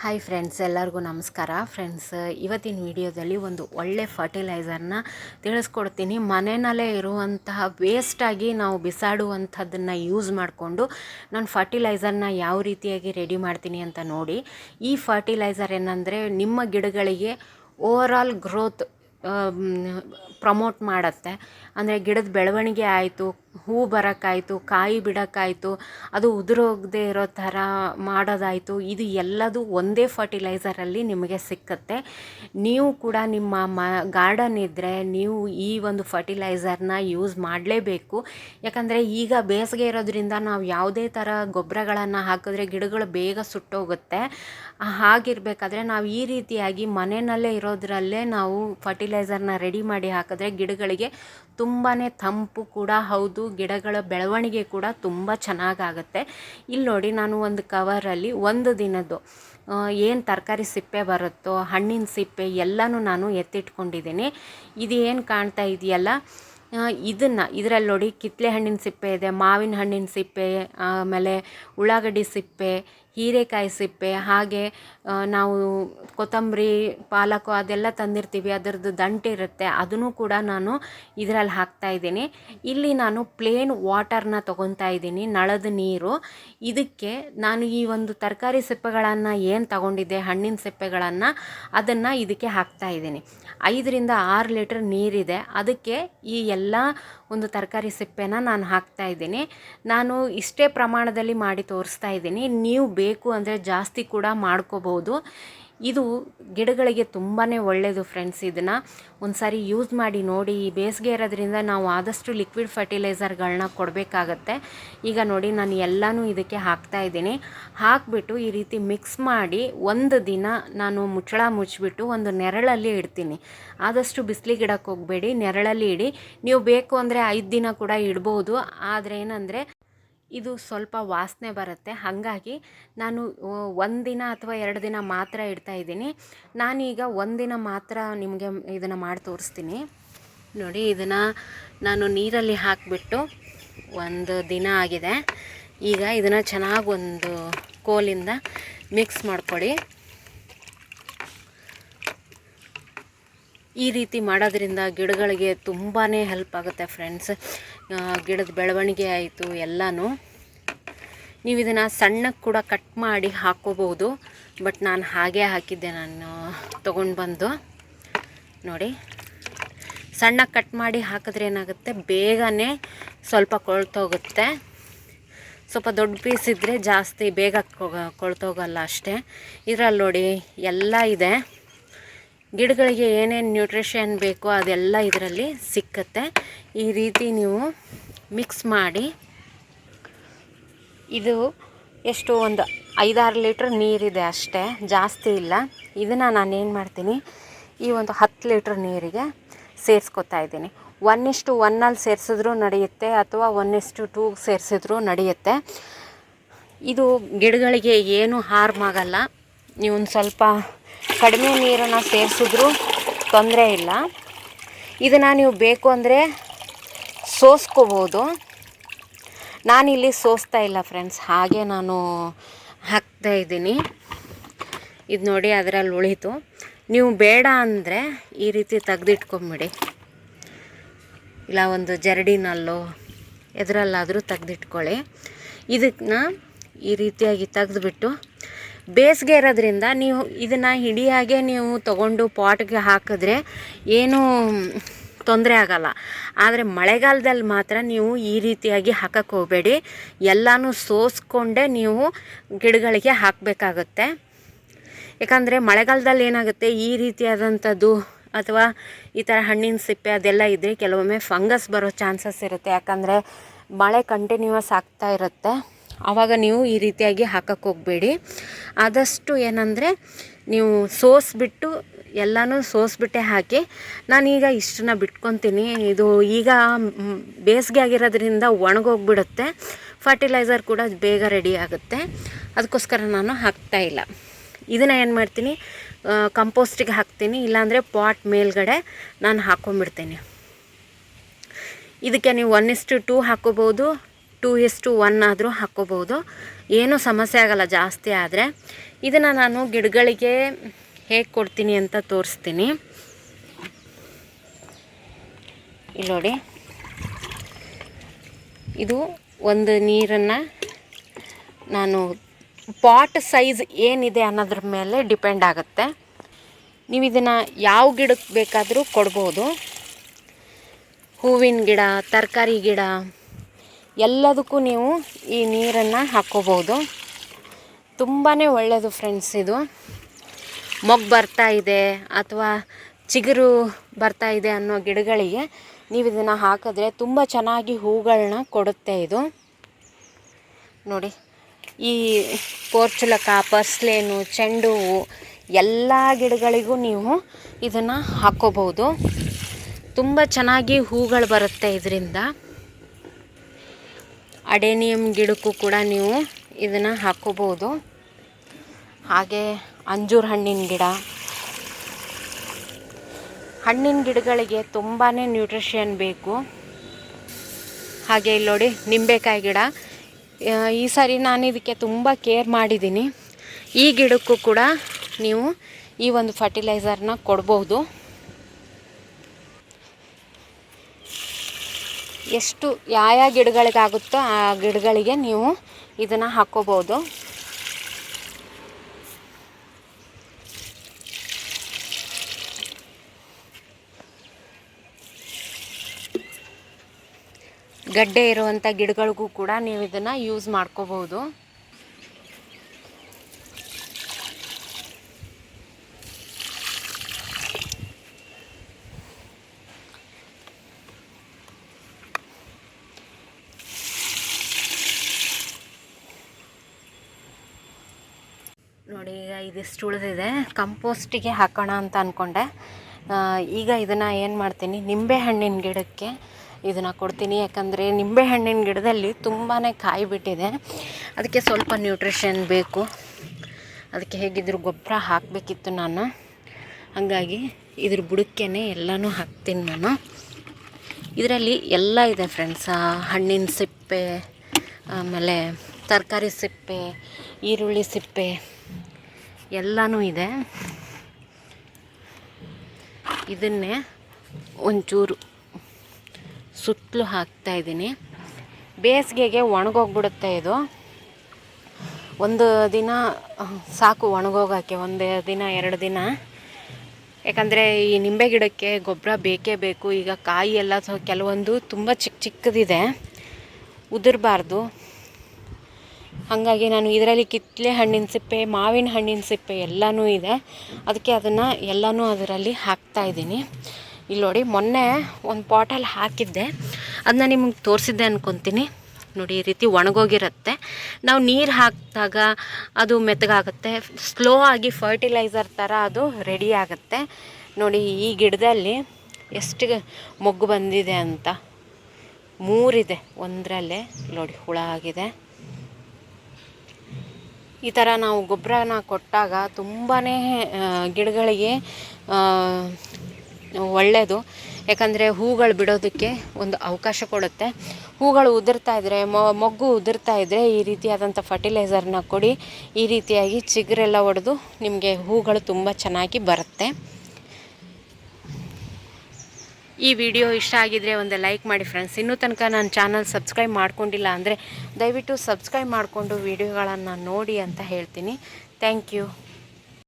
Hi friends ಎಲ್ಲರಿಗೂ ನಮಸ್ಕಾರ. Friends ಇವತ್ತಿನ ವಿಡಿಯೋದಲ್ಲಿ ಒಂದು ಒಳ್ಳೆ ಫರ್ಟಿಲೈಸರ್ನ ತಿಳಿಸ್ಕೊಡ್ತೀನಿ. ಮನೆಯಲ್ಲೇ ಇರುವಂತಹ ವೇಸ್ಟಾಗಿ ನಾವು ಬಿಸಾಡುವಂಥದ್ದನ್ನು ಯೂಸ್ ಮಾಡಿಕೊಂಡು ನಾನು ಫರ್ಟಿಲೈಸರ್ನ ಯಾವ ರೀತಿಯಾಗಿ ರೆಡಿ ಮಾಡ್ತೀನಿ ಅಂತ ನೋಡಿ. ಈ ಫರ್ಟಿಲೈಸರ್ ಏನಂದರೆ ನಿಮ್ಮ ಗಿಡಗಳಿಗೆ ಓವರಾಲ್ ಗ್ರೋತ್ ಪ್ರಮೋಟ್ ಮಾಡುತ್ತೆ. ಅಂದರೆ ಗಿಡದ ಬೆಳವಣಿಗೆ ಆಯಿತು ಹೂ ಬರೋಕ್ಕಾಯ್ತು ಕಾಯಿ ಬಿಡೋಕ್ಕಾಯ್ತು ಅದು ಉದುರೋಗದೆ ಇರೋ ಥರ ಮಾಡೋದಾಯಿತು. ಇದು ಎಲ್ಲದು ಒಂದೇ ಫರ್ಟಿಲೈಸರಲ್ಲಿ ನಿಮಗೆ ಸಿಕ್ಕತ್ತೆ. ನೀವು ಕೂಡ ನಿಮ್ಮ ಮ, ಗಾರ್ಡನ್ ಇದ್ದರೆ ನೀವು ಈ ಒಂದು ಫರ್ಟಿಲೈಸರ್ನ ಯೂಸ್ ಮಾಡಲೇಬೇಕು. ಯಾಕಂದರೆ ಈಗ ಬೇಸಿಗೆ ಇರೋದ್ರಿಂದ ನಾವು ಯಾವುದೇ ಥರ ಗೊಬ್ಬರಗಳನ್ನು ಹಾಕಿದ್ರೆ ಗಿಡಗಳು ಬೇಗ ಸುಟ್ಟೋಗುತ್ತೆ. ಹಾಗಿರಬೇಕಾದ್ರೆ ನಾವು ಈ ರೀತಿಯಾಗಿ ಮನೆಯಲ್ಲೇ ಇರೋದ್ರಲ್ಲೇ ನಾವು ಫರ್ಟಿಲೈಸರ್ನ ರೆಡಿ ಮಾಡಿ ಹಾಕಿದ್ರೆ ಗಿಡಗಳಿಗೆ ತುಂಬಾ ತಂಪು ಕೂಡ ಹೌದು ಗಿಡಗಳ ಬೆಳವಣಿಗೆ ಕೂಡ ತುಂಬ ಚೆನ್ನಾಗಾಗುತ್ತೆ. ಇಲ್ಲಿ ನೋಡಿ ನಾನು ಒಂದು ಕವರಲ್ಲಿ ಒಂದು ದಿನದ್ದು ಏನು ತರಕಾರಿ ಸಿಪ್ಪೆ ಬರುತ್ತೋ, ಹಣ್ಣಿನ ಸಿಪ್ಪೆ ಎಲ್ಲನೂ ನಾನು ಎತ್ತಿಟ್ಕೊಂಡಿದ್ದೀನಿ. ಇದು ಏನು ಕಾಣ್ತಾ ಇದೆಯಲ್ಲ ಇದನ್ನು ಇದರಲ್ಲಿ ನೋಡಿ ಕಿತ್ತಳೆ ಹಣ್ಣಿನ ಸಿಪ್ಪೆ ಇದೆ, ಮಾವಿನ ಹಣ್ಣಿನ ಸಿಪ್ಪೆ, ಆಮೇಲೆ ಉಳ್ಳಾಗಡ್ಡಿ ಸಿಪ್ಪೆ ಹೀರೆಕಾಯಿ ಸಿಪ್ಪೆ, ಹಾಗೆ ನಾವು ಕೊತ್ತಂಬರಿ, ಪಾಲಕು ಅದೆಲ್ಲ ತಂದಿರ್ತೀವಿ. ಅದರದ್ದು ದಂಟಿರುತ್ತೆ ಅದನ್ನು ಕೂಡ ನಾನು ಇದರಲ್ಲಿ ಹಾಕ್ತಾ ಇದ್ದೀನಿ. ಇಲ್ಲಿ ನಾನು ಪ್ಲೇನ್ ವಾಟರ್ನ ತೊಗೊತಾ ಇದ್ದೀನಿ, ನಳದ ನೀರು. ಇದಕ್ಕೆ ನಾನು ಈ ಒಂದು ತರಕಾರಿ ಸಿಪ್ಪೆಗಳನ್ನು ಏನು ತಗೊಂಡಿದ್ದೆ, ಹಣ್ಣಿನ ಸಿಪ್ಪೆಗಳನ್ನು, ಅದನ್ನು ಇದಕ್ಕೆ ಹಾಕ್ತಾ ಇದ್ದೀನಿ. ಐದರಿಂದ ಆರು ಲೀಟ್ರ್ ನೀರಿದೆ. ಅದಕ್ಕೆ ಈ ಎಲ್ಲ ಒಂದು ತರಕಾರಿ ಸಿಪ್ಪೆನ ನಾನು ಹಾಕ್ತಾ ಇದ್ದೀನಿ. ನಾನು ಇಷ್ಟೇ ಪ್ರಮಾಣದಲ್ಲಿ ಮಾಡಿ ತೋರಿಸ್ತಾ ಇದ್ದೀನಿ. ನೀವು ಬೇಕು ಅಂದರೆ ಜಾಸ್ತಿ ಕೂಡ ಮಾಡ್ಕೋಬಹುದು. ಇದು ಗಿಡಗಳಿಗೆ ತುಂಬಾ ಒಳ್ಳೆಯದು ಫ್ರೆಂಡ್ಸ್ ಇದನ್ನು. ಒಂದು ಸಾರಿ ಯೂಸ್ ಮಾಡಿ ನೋಡಿ ಈ ಬೇಸಿಗೆ ಇರೋದ್ರಿಂದ ನಾವು ಆದಷ್ಟು ಲಿಕ್ವಿಡ್ ಫರ್ಟಿಲೈಸರ್ಗಳನ್ನ ಕೊಡಬೇಕಾಗತ್ತೆ. ಈಗ ನೋಡಿ, ನಾನು ಎಲ್ಲನೂ ಇದಕ್ಕೆ ಹಾಕ್ತಾ ಇದ್ದೀನಿ. ಹಾಕಿಬಿಟ್ಟು ಈ ರೀತಿ ಮಿಕ್ಸ್ ಮಾಡಿ ಒಂದು ದಿನ ನಾನು ಮುಚ್ಚಳ ಮುಚ್ಚಿಬಿಟ್ಟು ಒಂದು ನೆರಳಲ್ಲಿ ಇಡ್ತೀನಿ. ಆದಷ್ಟು ಬಿಸಿಲಿಗಿಡಕ್ಕೆ ಹೋಗಬೇಡಿ, ನೆರಳಲ್ಲಿ ಇಡಿ. ನೀವು ಬೇಕು ಅಂದರೆ ಐದು ದಿನ ಕೂಡ ಇಡ್ಬೋದು. ಆದರೆ ಏನಂದರೆ ಇದು ಸ್ವಲ್ಪ ವಾಸನೆ ಬರುತ್ತೆ. ಹಾಗಾಗಿ ನಾನು ಒಂದಿನ ಅಥವಾ ಎರಡು ದಿನ ಮಾತ್ರ ಇಡ್ತಾ ಇದ್ದೀನಿ. ನಾನೀಗ ಒಂದಿನ ಮಾತ್ರ ನಿಮಗೆ ಇದನ್ನು ಮಾಡಿ ತೋರಿಸ್ತೀನಿ. ನೋಡಿ, ಇದನ್ನು ನಾನು ನೀರಲ್ಲಿ ಹಾಕಿಬಿಟ್ಟು ಒಂದು ದಿನ ಆಗಿದೆ. ಈಗ ಇದನ್ನು ಚೆನ್ನಾಗಿ ಒಂದು ಕೋಲಿಂದ ಮಿಕ್ಸ್ ಮಾಡಿಕೊಡಿ. ಈ ರೀತಿ ಮಾಡೋದ್ರಿಂದ ಗಿಡಗಳಿಗೆ ತುಂಬಾ ಹೆಲ್ಪ್ ಆಗುತ್ತೆ ಫ್ರೆಂಡ್ಸ್. ಗಿಡದ ಬೆಳವಣಿಗೆ ಆಯಿತು, ಎಲ್ಲನೂ. ನೀವು ಇದನ್ನು ಸಣ್ಣಕ್ಕೆ ಕೂಡ ಕಟ್ ಮಾಡಿ ಹಾಕೋಬಹುದು, ಬಟ್ ನಾನು ಹಾಗೆ ಹಾಕಿದ್ದೆ, ನಾನು ತೊಗೊಂಡು ಬಂದು. ನೋಡಿ ಸಣ್ಣ ಕಟ್ ಮಾಡಿ ಹಾಕಿದ್ರೆ ಏನಾಗುತ್ತೆ? ಬೇಗನೆ ಸ್ವಲ್ಪ ಕೊಳ್ತೋಗುತ್ತೆ. ಸ್ವಲ್ಪ ದೊಡ್ಡ ಪೀಸ್ ಇದ್ದರೆ ಜಾಸ್ತಿ ಬೇಗ ಕೊಳ್ತೋಗಲ್ಲ ಅಷ್ಟೇ. ಇದರಲ್ಲಿ ನೋಡಿ, ಎಲ್ಲ ಇದೆ. ಗಿಡಗಳಿಗೆ ಏನೇನು ನ್ಯೂಟ್ರಿಷನ್ ಬೇಕೋ ಅದೆಲ್ಲ ಇದರಲ್ಲಿ ಸಿಕ್ಕತ್ತೆ. ಈ ರೀತಿ ನೀವು ಮಿಕ್ಸ್ ಮಾಡಿ, ಇದು ಎಷ್ಟು ಒಂದು ಐದಾರು ಲೀಟ್ರ್ ನೀರಿದೆ ಅಷ್ಟೇ, ಜಾಸ್ತಿ ಇಲ್ಲ. ಇದನ್ನು ನಾನೇನು ಮಾಡ್ತೀನಿ, ಈ ಒಂದು ಹತ್ತು ಲೀಟ್ರ್ ನೀರಿಗೆ ಸೇರಿಸ್ಕೊತಾ ಇದ್ದೀನಿ. ಒನ್ ಇಷ್ಟು ಒನ್ನಲ್ಲಿ ಸೇರಿಸಿದ್ರೂ ನಡೆಯುತ್ತೆ ಅಥವಾ ಒನ್ ಇಷ್ಟು ಟೂ ಸೇರಿಸಿದ್ರೂ ನಡೆಯುತ್ತೆ. ಇದು ಗಿಡಗಳಿಗೆ ಏನೂ ಹಾರ್ಮ್ ಆಗಲ್ಲ. ನೀವು ಒಂದು ಸ್ವಲ್ಪ ಕಡಿಮೆ ನೀರನ್ನು ಸೇರಿಸಿದ್ರೂ ತೊಂದರೆ ಇಲ್ಲ. ಇದನ್ನು ನೀವು ಬೇಕು ಅಂದರೆ ಸೋಸ್ಕೋಬೋದು. ನಾನಿಲ್ಲಿ ಸೋಸ್ತಾ ಇಲ್ಲ ಫ್ರೆಂಡ್ಸ್, ಹಾಗೆ ನಾನು ಹಾಕ್ತಾ ಇದ್ದೀನಿ. ಇದು ನೋಡಿ ಅದರಲ್ಲಿ ಉಳಿತು. ನೀವು ಬೇಡ ಅಂದರೆ ಈ ರೀತಿ ತೆಗ್ದಿಟ್ಕೊಂಬಿಡಿ. ಇಲ್ಲ, ಒಂದು ಜರಡಿನಲ್ಲೋ ಎದರಲ್ಲಾದರೂ ತೆಗ್ದಿಟ್ಕೊಳ್ಳಿ. ಇದನ್ನ ಈ ರೀತಿಯಾಗಿ ತೆಗೆದ್ಬಿಟ್ಟು ಬೇಸಿಗೆ ಇರೋದ್ರಿಂದ ನೀವು ಇದನ್ನು ಹಿಡಿಯಾಗೆ ನೀವು ತಗೊಂಡು ಪಾಟ್ಗೆ ಹಾಕಿದ್ರೆ ಏನೂ ತೊಂದರೆ ಆಗಲ್ಲ. ಆದರೆ ಮಳೆಗಾಲದಲ್ಲಿ ಮಾತ್ರ ನೀವು ಈ ರೀತಿಯಾಗಿ ಹಾಕಕ್ಕೆ ಹೋಗಬೇಡಿ. ಎಲ್ಲನೂ ಸೋಸ್ಕೊಂಡೇ ನೀವು ಗಿಡಗಳಿಗೆ ಹಾಕಬೇಕಾಗತ್ತೆ. ಯಾಕಂದರೆ ಮಳೆಗಾಲದಲ್ಲಿ ಏನಾಗುತ್ತೆ? ಈ ರೀತಿಯಾದಂಥದ್ದು ಅಥವಾ ಈ ಥರ ಹಣ್ಣಿನ ಸಿಪ್ಪೆ ಅದೆಲ್ಲ ಇದ್ದರೆ ಕೆಲವೊಮ್ಮೆ ಫಂಗಸ್ ಬರೋ ಚಾನ್ಸಸ್ ಇರುತ್ತೆ. ಯಾಕಂದರೆ ಮಳೆ ಕಂಟಿನ್ಯೂಸ್ ಆಗ್ತಾ ಇರುತ್ತೆ. ಆವಾಗ ನೀವು ಈ ರೀತಿಯಾಗಿ ಹಾಕಕ್ಕೆ ಹೋಗಬೇಡಿ. ಆದಷ್ಟು ಏನಂದರೆ ನೀವು ಸೋಸ್ಬಿಟ್ಟು ಎಲ್ಲನೂ ಸೋಸ್ಬಿಟ್ಟೆ ಹಾಕಿ, ನಾನೀಗ ಇಷ್ಟನ್ನ ಬಿಟ್ಕೊತೀನಿ. ಇದು ಈಗ ಬೇಸಿಗೆ ಆಗಿರೋದ್ರಿಂದ ಒಣಗೋಗ್ಬಿಡುತ್ತೆ. ಫರ್ಟಿಲೈಸರ್ ಕೂಡ ಬೇಗ ರೆಡಿ ಆಗುತ್ತೆ. ಅದಕ್ಕೋಸ್ಕರ ನಾನು ಹಾಕ್ತಾಯಿಲ್ಲ ಇದನ್ನು ಏನು ಮಾಡ್ತೀನಿ? ಕಂಪೋಸ್ಟಿಗೆ ಹಾಕ್ತೀನಿ. ಇಲ್ಲಾಂದರೆ ಪಾಟ್ ಮೇಲ್ಗಡೆ ನಾನು ಹಾಕ್ಕೊಂಬಿಡ್ತೀನಿ ಇದಕ್ಕೆ ನೀವು ಒನ್ ಇಸ್ಟು ಟೂ ಹಾಕೋಬೋದು ಟೂ ಇಸ್ ಟು ಒನ್ ಆದರೂ ಹಾಕ್ಕೋಬೋದು ಏನೂ ಸಮಸ್ಯೆ ಆಗಲ್ಲ, ಜಾಸ್ತಿ ಆದರೆ. ಇದನ್ನು ನಾನು ಗಿಡಗಳಿಗೆ ಹೇಗೆ ಕೊಡ್ತೀನಿ ಅಂತ ತೋರಿಸ್ತೀನಿ. ಇಲ್ಲಿ ನೋಡಿ. ಇದು ಒಂದು ನೀರನ್ನು ನಾನು ಪಾಟ್ ಸೈಜ್ ಏನಿದೆ ಅನ್ನೋದ್ರ ಮೇಲೆ ಡಿಪೆಂಡ್ ಆಗುತ್ತೆ. ನೀವು ಇದನ್ನು ಯಾವ ಗಿಡಕ್ಕೆ ಬೇಕಾದರೂ ಕೊಡ್ಬೋದು. ಹೂವಿನ ಗಿಡ, ತರಕಾರಿ ಗಿಡ ಎಲ್ಲದಕ್ಕೂ ನೀವು ಈ ನೀರನ್ನು ಹಾಕ್ಕೋಬೋದು. ತುಂಬಾ ಒಳ್ಳೆಯದು ಫ್ರೆಂಡ್ಸ್ ಇದು. ಮೊಗ್ಗು ಬರ್ತಾ ಇದೆ ಅಥವಾ ಚಿಗುರು ಬರ್ತಾ ಇದೆ ಅನ್ನೋ ಗಿಡಗಳಿಗೆ ನೀವು ಇದನ್ನು ಹಾಕಿದ್ರೆ ತುಂಬ ಚೆನ್ನಾಗಿ ಹೂಗಳನ್ನ ಕೊಡುತ್ತೆ ಇದು. ನೋಡಿ, ಈ ಪೋರ್ಚುಲಕ, ಪರ್ಸ್ಲೇನು, ಚೆಂಡು ಹೂವು ಎಲ್ಲ ಗಿಡಗಳಿಗೂ ನೀವು ಇದನ್ನು ಹಾಕ್ಕೋಬೋದು. ತುಂಬ ಚೆನ್ನಾಗಿ ಹೂಗಳು ಬರುತ್ತೆ ಇದರಿಂದ. ಅಡೇನಿಯಮ್ ಗಿಡಕ್ಕೂ ಕೂಡ ನೀವು ಇದನ್ನು ಹಾಕ್ಕೋಬೋದು ಹಾಗೆ ಅಂಜೂರ ಹಣ್ಣಿನ ಗಿಡ. ಹಣ್ಣಿನ ಗಿಡಗಳಿಗೆ ತುಂಬಾ ನ್ಯೂಟ್ರಿಷನ್ ಬೇಕು. ಹಾಗೆ ಇಲ್ಲಿ ನೋಡಿ ನಿಂಬೆಕಾಯಿ ಗಿಡ. ಈ ಸಾರಿ ನಾನು ಇದಕ್ಕೆ ತುಂಬ ಕೇರ್ ಮಾಡಿದ್ದೀನಿ. ಈ ಗಿಡಕ್ಕೂ ಕೂಡ ನೀವು ಈ ಒಂದು ಫರ್ಟಿಲೈಸರ್ನ ಕೊಡ್ಬೋದು. ಎಷ್ಟು ಯಾವ ಗಿಡಗಳಿಗಾಗುತ್ತೋ ಆ ಗಿಡಗಳಿಗೆ ನೀವು ಇದನ್ನು ಹಾಕ್ಕೋಬೋದು ಗಡ್ಡೆ ಇರುವಂಥ ಗಿಡಗಳಿಗೂ ಕೂಡ ನೀವು ಇದನ್ನು ಯೂಸ್ ಮಾಡ್ಕೋಬೋದು ನೋಡಿ ಈಗ ಇದಿಷ್ಟು ಉಳಿದಿದೆ. ಕಂಪೋಸ್ಟಿಗೆ ಹಾಕೋಣ ಅಂತ ಅಂದ್ಕೊಂಡೆ ಈಗ ಇದನ್ನು ಏನು ಮಾಡ್ತೀನಿ? ನಿಂಬೆ ಹಣ್ಣಿನ ಗಿಡಕ್ಕೆ ಇದನ್ನು ಕೊಡ್ತೀನಿ. ಯಾಕಂದರೆ ನಿಂಬೆ ಹಣ್ಣಿನ ಗಿಡದಲ್ಲಿ ತುಂಬಾ ಕಾಯಿ ಬಿಟ್ಟಿದೆ ಅದಕ್ಕೆ ಸ್ವಲ್ಪ ನ್ಯೂಟ್ರಿಷನ್ ಬೇಕು. ಅದಕ್ಕೆ ಹೇಗಿದ್ರು ಗೊಬ್ಬರ ಹಾಕಬೇಕಿತ್ತು ನಾನು. ಹಾಗಾಗಿ ಇದ್ರ ಬುಡಕ್ಕೇ ಎಲ್ಲನೂ ಹಾಕ್ತೀನಿ ನಾನು. ಇದರಲ್ಲಿ ಎಲ್ಲ ಇದೆ ಫ್ರೆಂಡ್ಸ್ ಹಣ್ಣಿನ ಸಿಪ್ಪೆ, ಆಮೇಲೆ ತರಕಾರಿ ಸಿಪ್ಪೆ, ಈರುಳ್ಳಿ ಸಿಪ್ಪೆ ಎಲ್ಲನೂ ಇದೆ. ಇದನ್ನೇ ಒಂಚೂರು ಸುತ್ತಲೂ ಹಾಕ್ತಾಯಿದ್ದೀನಿ ಬೇಸಿಗೆಗೆ ಒಣಗೋಗ್ಬಿಡುತ್ತೆ ಇದು. ಒಂದು ದಿನ, ಸಾಕು ಒಣಗೋಗೋಕ್ಕೆ, ಒಂದು ದಿನ, ಎರಡು ದಿನ. ಯಾಕಂದರೆ ಈ ನಿಂಬೆ ಗಿಡಕ್ಕೆ ಗೊಬ್ಬರ ಬೇಕೇ ಬೇಕು. ಈಗ ಕಾಯಿ ಎಲ್ಲ ಕೆಲವೊಂದು ತುಂಬ ಚಿಕ್ಕ ಚಿಕ್ಕದಿದೆ. ಉದುರಬಾರ್ದು. ಹಾಗಾಗಿ ನಾನು ಇದರಲ್ಲಿ ಕಿತ್ತಳೆ ಹಣ್ಣಿನ ಸಿಪ್ಪೆ, ಮಾವಿನ ಹಣ್ಣಿನ ಸಿಪ್ಪೆ ಎಲ್ಲನೂ ಇದೆ. ಅದಕ್ಕೆ ಅದನ್ನು ಎಲ್ಲನೂ ಅದರಲ್ಲಿ ಹಾಕ್ತಾ ಇದ್ದೀನಿ. ಇಲ್ಲಿ ನೋಡಿ, ಮೊನ್ನೆ ಒಂದು ಪಾಟಲ್ಲಿ ಹಾಕಿದ್ದೆ. ಅದನ್ನ ನಿಮಗೆ ತೋರಿಸಿದ್ದೆ ಅಂದ್ಕೊತೀನಿ ನೋಡಿ, ಈ ರೀತಿ ಒಣಗೋಗಿರುತ್ತೆ. ನಾವು ನೀರು ಹಾಕಿದಾಗ ಅದು ಮೆತ್ತಗಾಗುತ್ತೆ. ಸ್ಲೋ ಆಗಿ ಫರ್ಟಿಲೈಸರ್ ಥರ ಅದು ರೆಡಿ ಆಗುತ್ತೆ. ನೋಡಿ, ಈ ಗಿಡದಲ್ಲಿ ಎಷ್ಟು ಮೊಗ್ಗು ಬಂದಿದೆ ಅಂತ. ಮೂರಿದೆ ಒಂದರಲ್ಲೇ. ನೋಡಿ, ಹುಳ ಆಗಿದೆ. ಈ ಥರ ನಾವು ಗೊಬ್ಬರನ ಕೊಟ್ಟಾಗ ತುಂಬಾ ಗಿಡಗಳಿಗೆ ಒಳ್ಳೆಯದು ಯಾಕಂದರೆ ಹೂಗಳು ಬಿಡೋದಕ್ಕೆ ಒಂದು ಅವಕಾಶ ಕೊಡುತ್ತೆ. ಹೂಗಳು ಉದುರ್ತಾ ಇದ್ದರೆ ಮೊಗ್ಗು ಉದುರ್ತಾ ಇದ್ದರೆ ಈ ರೀತಿಯಾದಂಥ ಫರ್ಟಿಲೈಸರ್ನ ಕೊಡಿ. ಈ ರೀತಿಯಾಗಿ ಚಿಗುರೆಲ್ಲ ಒಡೆದು ನಿಮಗೆ ಹೂಗಳು ತುಂಬ ಚೆನ್ನಾಗಿ ಬರುತ್ತೆ. ಈ ವಿಡಿಯೋ ಇಷ್ಟ ಆಗಿದ್ರೆ ಒಂದು ಲೈಕ್ ಮಾಡಿ ಫ್ರೆಂಡ್ಸ್ ಇನ್ನೂ ತನಕ ನನ್ನ ಚಾನಲ್ ಸಬ್ಸ್ಕ್ರೈಬ್ ಮಾಡ್ಕೊಂಡಿಲ್ಲ ಅಂದರೆ ದಯವಿಟ್ಟು ಸಬ್ಸ್ಕ್ರೈಬ್ ಮಾಡಿಕೊಂಡು ವಿಡಿಯೋಗಳನ್ನು ನೋಡಿ ಅಂತ ಹೇಳ್ತೀನಿ. Thank you